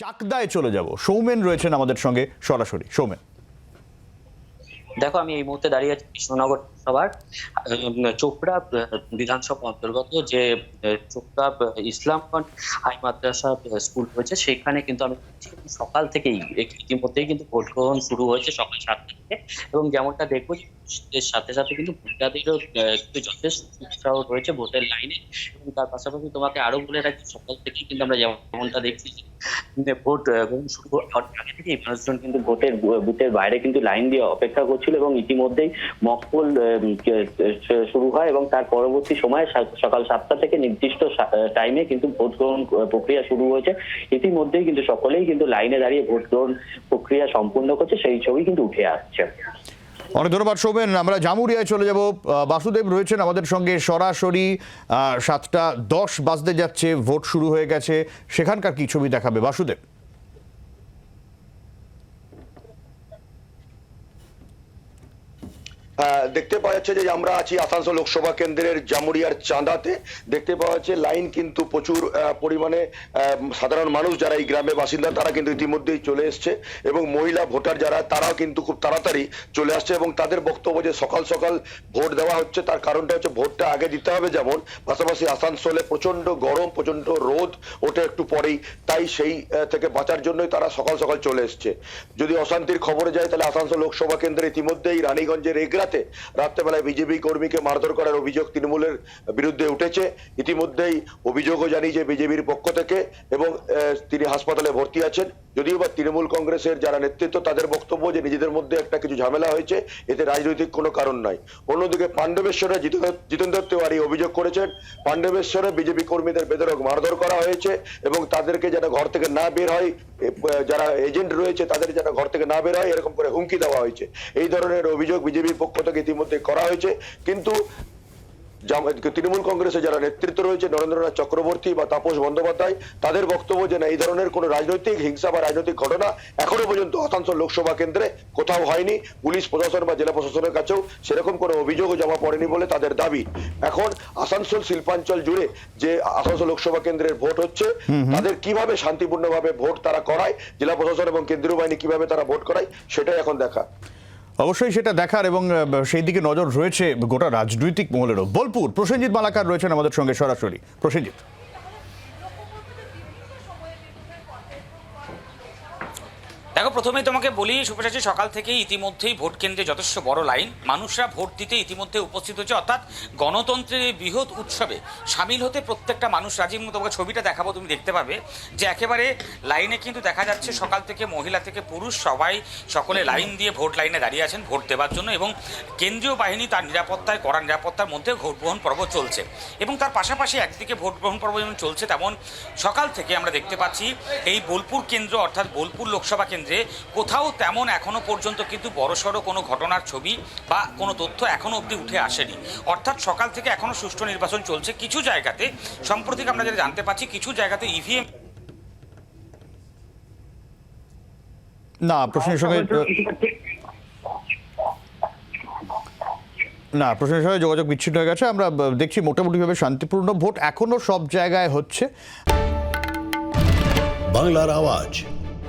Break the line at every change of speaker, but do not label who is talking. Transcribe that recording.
চাকদায় চলে যাব। সৌমেন রয়েছেন আমাদের সঙ্গে সরাসরি। সৌমেন।
দেখো, আমি এই মুহূর্তে দাঁড়িয়ে আছি কৃষ্ণনগর সভার চোপড়া বিধানসভা অন্তর্গত যে চোপড়া ইসলামগঞ্জ হাই মাদ্রাসা স্কুল রয়েছে, সেখানে কিন্তু আমি সকাল থেকেই ইতিমধ্যেই কিন্তু ভোট গ্রহণ শুরু হয়েছে সকাল সাতটা থেকে। এবং যেমনটা দেখব সাথে সাথে কিন্তু ভোটারদেরও কিন্তু যথেষ্ট উৎসাহ রয়েছে ভোটের লাইনে। এবং তার পাশাপাশি তোমাকে আরও বলে রাখি, সকাল থেকেই কিন্তু আমরা যেমনটা দেখছি ভোট গ্রহণ শুরু হওয়ার আগে থেকেই মানুষজন কিন্তু ভোটের, বুথের বাইরে কিন্তু লাইন দিয়ে অপেক্ষা করছিল এবং ইতিমধ্যেই মকপল শুরু হয় এবং তার পরবর্তী সময়ে সকাল সাতটা থেকে নির্দিষ্ট টাইমে কিন্তু ভোট গ্রহণ প্রক্রিয়া শুরু হয়েছে। ইতিমধ্যেই কিন্তু সকলেই কিন্তু লাইনে দাঁড়িয়ে ভোট গ্রহণ প্রক্রিয়া সম্পূর্ণ করছে, সেই ছবি কিন্তু উঠে আসছে।
অনেক ধন্যবাদ, শোভেন। আমরা জামুরিয়ায় চলে যাব। বাসুদেব রয়েছেন আমাদের সঙ্গে সরাসরি। সাতটা দশ বাজতে যাচ্ছে, ভোট শুরু হয়ে গেছে। সেখানকার কি ছবি দেখাবে? বাসুদেব।
দেখতে পাওয়া যাচ্ছে যে আমরা আছি আসানসোল লোকসভা কেন্দ্রের জামুরিয়ার চাঁদাতে। দেখতে পাওয়া যাচ্ছে লাইন কিন্তু প্রচুর পরিমাণে সাধারণ মানুষ যারা এই গ্রামে বাসিন্দা, তারা কিন্তু ইতিমধ্যেই চলে এসছে এবং মহিলা ভোটার যারা, তারাও কিন্তু খুব তাড়াতাড়ি চলে আসছে এবং তাদের বক্তব্য যে সকাল সকাল ভোট দেওয়া হচ্ছে, তার কারণটা হচ্ছে ভোটটা আগে দিতে হবে যেমন, পাশাপাশি আসানসোলে প্রচণ্ড গরম প্রচণ্ড রোদ ওটা একটু পরেই, তাই সেই থেকে বাঁচার জন্যই তারা সকাল সকাল চলে এসছে। যদি অশান্তির খবরে যায় তাহলে আসানসোল লোকসভা কেন্দ্রে ইতিমধ্যেই রানীগঞ্জের এগরাতে রাত্রেবেলায় বিজেপি কর্মীকে মারধর করার অভিযোগ তৃণমূলের বিরুদ্ধে উঠেছে। ইতিমধ্যেই অভিযোগও জানিয়েছে বিজেপির পক্ষ থেকে এবং তিনি হাসপাতালে ভর্তি আছেন। যদিও বা তৃণমূল কংগ্রেসের যারা নেতৃত্ব, তাদের বক্তব্য যে নিজেদের মধ্যে একটা কিছু ঝামেলা হয়েছে, এতে রাজনৈতিক কোনো কারণ নাই। অন্যদিকে পাণ্ডবেশ্বরে জিতেন্দ্র তিওয়ারি অভিযোগ করেছেন। পাণ্ডবেশ্বরে বিজেপি কর্মীদের বেদরক মারধর করা হয়েছে এবং তাদেরকে যেন ঘর থেকে না বের হয় যারা এজেন্ট রয়েছে তাদের যেন ঘর থেকে না বের হয়, এরকম করে হুমকি দেওয়া হয়েছে। এই ধরনের অভিযোগ বিজেপির পক্ষ থেকে ইতিমধ্যে করা হয়েছে। কিন্তু তৃণমূল কংগ্রেসে যারা নেতৃত্ব রয়েছে নরেন্দ্রনাথ চক্রবর্তী বা তাপস বন্দ্যোপাধ্যায় তাদের বক্তব্য যে না এই ধরনের কোনো রাজনৈতিক হিংসা বা রাজনৈতিক ঘটনা এখনও পর্যন্ত আসানসোল লোকসভা কেন্দ্রে কোথাও হয়নি। পুলিশ প্রশাসন বা জেলা প্রশাসনের কাছেও সেরকম কোনো অভিযোগও জমা পড়েনি বলে তাদের দাবি। এখন আসানসোল শিল্পাঞ্চল জুড়ে যে আসানসোল লোকসভা কেন্দ্রের ভোট হচ্ছে তাদের কীভাবে শান্তিপূর্ণভাবে ভোট তারা করায় জেলা প্রশাসন এবং কেন্দ্রীয় বাহিনী কীভাবে তারা ভোট করায় সেটাই এখন দেখা।
অবশ্যই সেটা দেখার এবং সেই দিকে নজর রয়েছে গোটা রাজনৈতিক মহলেরও। বোলপুর, প্রসেনজিৎ মালাকার রয়েছেন আমাদের সঙ্গে সরাসরি। প্রসেনজিৎ।
দেখো প্রথমে তোমাকে বলি সুপ্রশাসী সকাল থেকেই ইতিমধ্যেই ভোট কেন্দ্রে যথেষ্ট বড় লাইন। মানুষরা ভোট দিতে ইতিমধ্যে উপস্থিত হচ্ছে অর্থাৎ গণতন্ত্রের এই বৃহৎ উৎসবে সামিল হতে প্রত্যেকটা মানুষ রাজি। এবং তোমাকে ছবিটা দেখাবো, তুমি দেখতে পাবে যে একেবারে লাইনে কিন্তু দেখা যাচ্ছে সকাল থেকে মহিলা থেকে পুরুষ সবাই সকলে লাইন দিয়ে ভোট লাইনে দাঁড়িয়ে আছেন ভোট দেওয়ার জন্য এবং কেন্দ্রীয় বাহিনী তার নিরাপত্তায়, কড়া নিরাপত্তার মধ্যে ভোট গ্রহণ পর্ব চলছে। এবং তার পাশাপাশি একদিকে ভোট গ্রহণ পর্ব যেমন চলছে, তেমন সকাল থেকে আমরা দেখতে পাচ্ছি এই বোলপুর কেন্দ্র, অর্থাৎ বোলপুর লোকসভা কেন্দ্রে কোথাও তেমন এখনও পর্যন্ত কিন্তু বড়সড় কোনো ঘটনার ছবি বা কোনো তথ্য এখনও অবধি উঠে আসেনি। অর্থাৎ সকাল থেকে এখনও সুষ্ঠু নির্বাচন চলছে কিছু জায়গাতে। সম্প্রতি আমরা যেটা জানতে পারছি কিছু জায়গাতে E ইভিএম
না প্রশ্নের সঙ্গে না প্রশ্নের সঙ্গে যোগাযোগ বিচ্ছিন্ন হয়ে গেছে। আমরা দেখছি মোটামুটিভাবে শান্তিপূর্ণ ভোট এখনও সব জায়গায় হচ্ছে।
বাংলার আওয়াজ।